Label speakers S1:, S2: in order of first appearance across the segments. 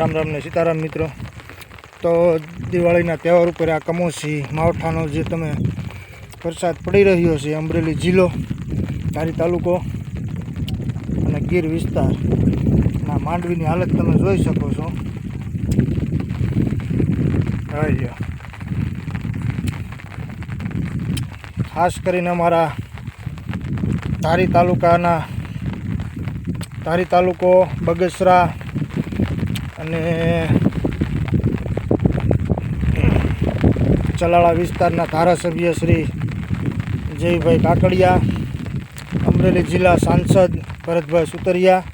S1: રામ રામ ને સીતારામ મિત્રો. તો દિવાળીના તહેવાર ઉપર આ કમોસી, માવઠાનો જે તમે વરસાદ પડી રહ્યો છે, અમરેલી જિલ્લો, ધારી તાલુકો અને ગીર વિસ્તાર, ના માંડવીની હાલત તમે જોઈ શકો છો. ખાસ કરીને અમારા ધારી તાલુકાના ધારી તાલુકો બગસરા અને ચલાળા વિસ્તારના ધારાસભ્ય શ્રી જયભાઈ કાકડિયા, અમરેલી જિલ્લા સાંસદ ભરતભાઈ સુતરિયા,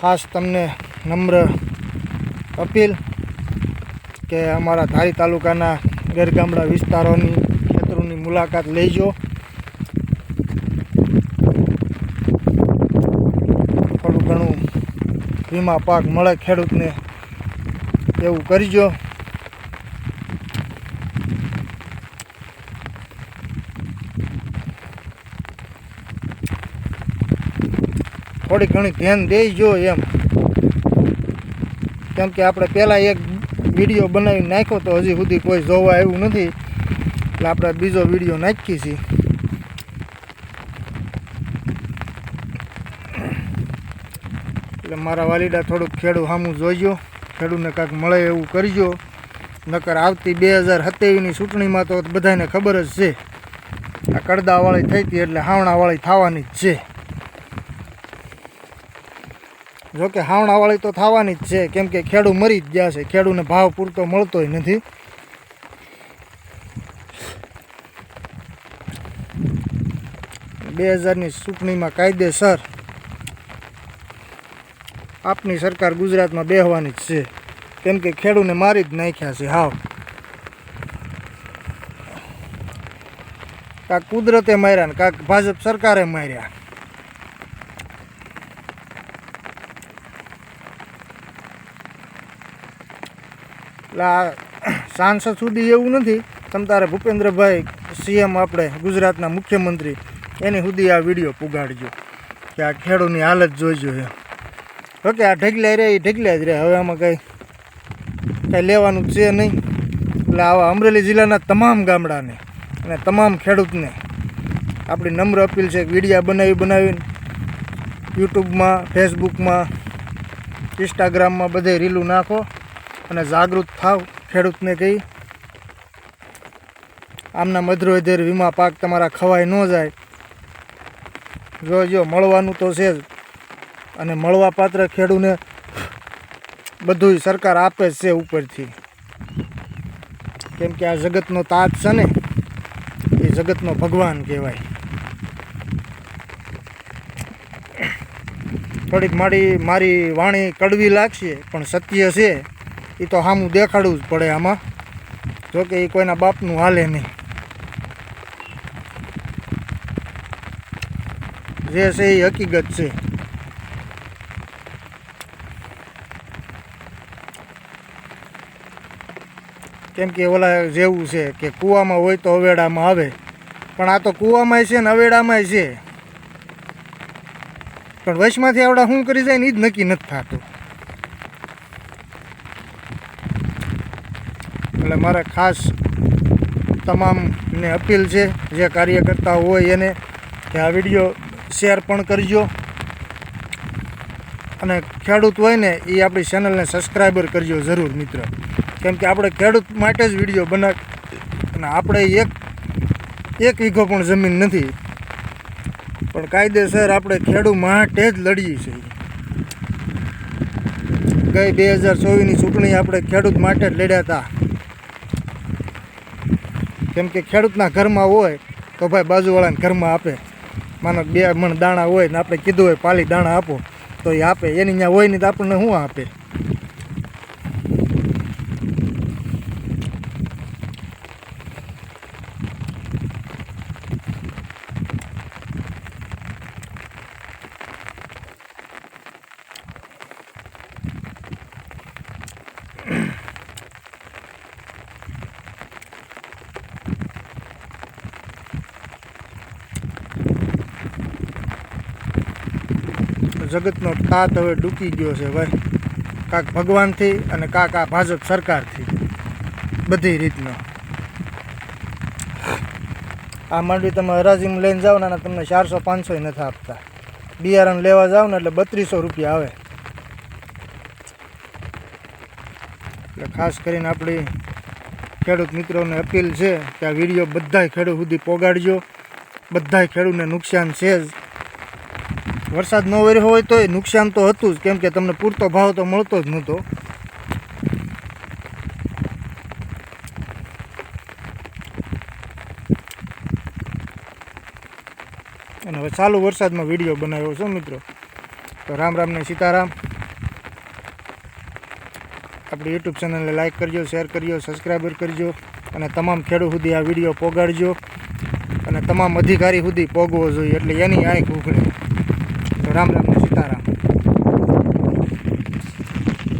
S1: ખાસ તમને નમ્ર અપીલ કે અમારા ધારી તાલુકાના ગેરગામડા વિસ્તારોની, ખેતરોની મુલાકાત લેજો થોડું ઘણું વીમા પાક મળે ખેડૂતને એવું કરજો. થોડી ઘણી ધ્યાન દેજો એમ. કેમ કે આપણે પહેલાં એક વીડિયો બનાવી નાખ્યો તો હજી સુધી કોઈ જોવા આવ્યું નથી. એટલે આપણે બીજો વીડિયો નાખીએ છીએ. એટલે મારા વાલીડા થોડુંક ખેડૂ સામું જોઈજો. ખેડૂતને કાંઈક મળે એવું કરજો. નકર આવતી બે હજાર સત્યાવીસની ચૂંટણીમાં તો બધાને ખબર જ છે. આ કડદાવાળી થઈ હતી એટલે હાવણાવાળી થવાની જ છે. જોકે હાવણાવાળી તો થવાની જ છે. કેમ કે ખેડૂ મરી જ ગયા છે. ખેડૂને ભાવ પૂરતો મળતોય નથી. બે હજારની ચૂંટણીમાં કાયદેસર આપની સરકાર ગુજરાતમાં બેહવાની જ છે. કેમ કે ખેડૂને મારી જ નાખ્યા છે હાવ. કાંક કુદરતે માર્યા ને કાંક ભાજપ સરકારે માર્યા. એટલે સાંસદ સુધી એવું નથી. તમ તારે ભૂપેન્દ્રભાઈ સીએમ આપણે ગુજરાતના મુખ્યમંત્રી, એની સુધી આ વીડિયો પુગાડજો. કે આ ખેડૂની હાલત જોઈજો એમ ઓકે, આ ઢગલા રે, એ ઢગલા જ રહે હવે આમાં કંઈ કંઈ લેવાનું છે નહીં. એટલે આવા અમરેલી જિલ્લાના તમામ ગામડાને અને તમામ ખેડૂતને આપણી નમ્ર અપીલ છે કે વિડીયા બનાવી બનાવીને યુટ્યુબમાં, ફેસબુકમાં, ઇન્સ્ટાગ્રામમાં બધે રીલું નાખો અને જાગૃત થાવ ખેડૂતને કહી આમના મધ્રોધેર વીમા પાક તમારા ખવાય ન જાય. જો જો, મળવાનું તો છે જ. અને મળવાપાત્ર ખેડૂને બધું સરકાર આપે છે ઉપરથી. કેમ કે આ જગતનો તાજ છે ને, એ જગતનો ભગવાન કહેવાય. થોડીક મારી મારી વાણી કડવી લાગશે, પણ સત્ય છે. એ તો સામું દેખાડવું જ પડે આમાં. જોકે એ કોઈના બાપનું હાલે નહીં. જે છે એ હકીકત છે. કેમ કે ઓલા જેવું છે કે કૂવામાં હોય તો અવેડામાં આવે. પણ આ તો કૂવામાંય છે ને અવેડામાંય છે. પણ વશમાંથી આવડા શું કરી જાય ને એ જ નક્કી નથી થતું. એટલે મારે ખાસ તમામને અપીલ છે, જે કાર્યકર્તા હોય એને, કે આ વીડિયો શેર પણ કરજો. અને ખેડૂત હોય ને એ આપણી ચેનલને સબસ્ક્રાઈબર કરજો જરૂર, મિત્ર. કેમ કે આપણે ખેડૂત માટે જ વીડિયો બના અને આપણે એક એક વીઘો પણ જમીન નથી. પણ કાયદેસર આપણે ખેડૂત માટે જ લડીએ છીએ ગઈ બે હજાર ચોવીસની ચૂંટણી આપણે ખેડૂત માટે જ લડ્યા હતા. કેમ કે ખેડૂતના ઘરમાં હોય તો ભાઈ બાજુવાળાને ઘરમાં આપે. માનો બે મણ દાણા હોય ને આપણે કીધું હોય પાલી દાણા આપો, તો એ આપે. એની ત્યાં હોય નહીં તો આપણને શું આપે? જગતનો તાત હવે ડૂકી ગયો છે ભાઈ. કાંક ભગવાનથી અને કાંક આ ભાજપ સરકારથી. બધી રીતનો. આ માંડવી તમે હરાજીમાં લઈને જાઓ ને તમને ચારસો, પાંચસો નથી આપતા. બિયારણ લેવા જાઓ ને એટલે બત્રીસો રૂપિયા આવે. એટલે ખાસ કરીને આપણી ખેડૂત મિત્રોને અપીલ છે કે આ વીડિયો બધાય ખેડૂત સુધી પોગાડજો. બધાય ખેડૂતને નુકસાન છે જ. વરસાદ ન વર્યો હોય તોય નુકસાન તો હતું જ. કેમ કે તમને પૂરતો ભાવ તો મળતો જ નહોતો. અને હવે ચાલુ વરસાદમાં વીડિયો બનાવ્યો છે મિત્રો. તો રામ રામ ને સીતારામ. આપણી યુટ્યુબ ચેનલને લાઈક કરજો, શેર કરજો, સબસ્ક્રાઈબર કરજો અને તમામ ખેડૂત સુધી આ વીડિયો પોગાડજો. અને તમામ અધિકારી સુધી પોગવો જોઈએ. એટલે એની આંખ ઉઘડે તો રામ રામ સીતારામ.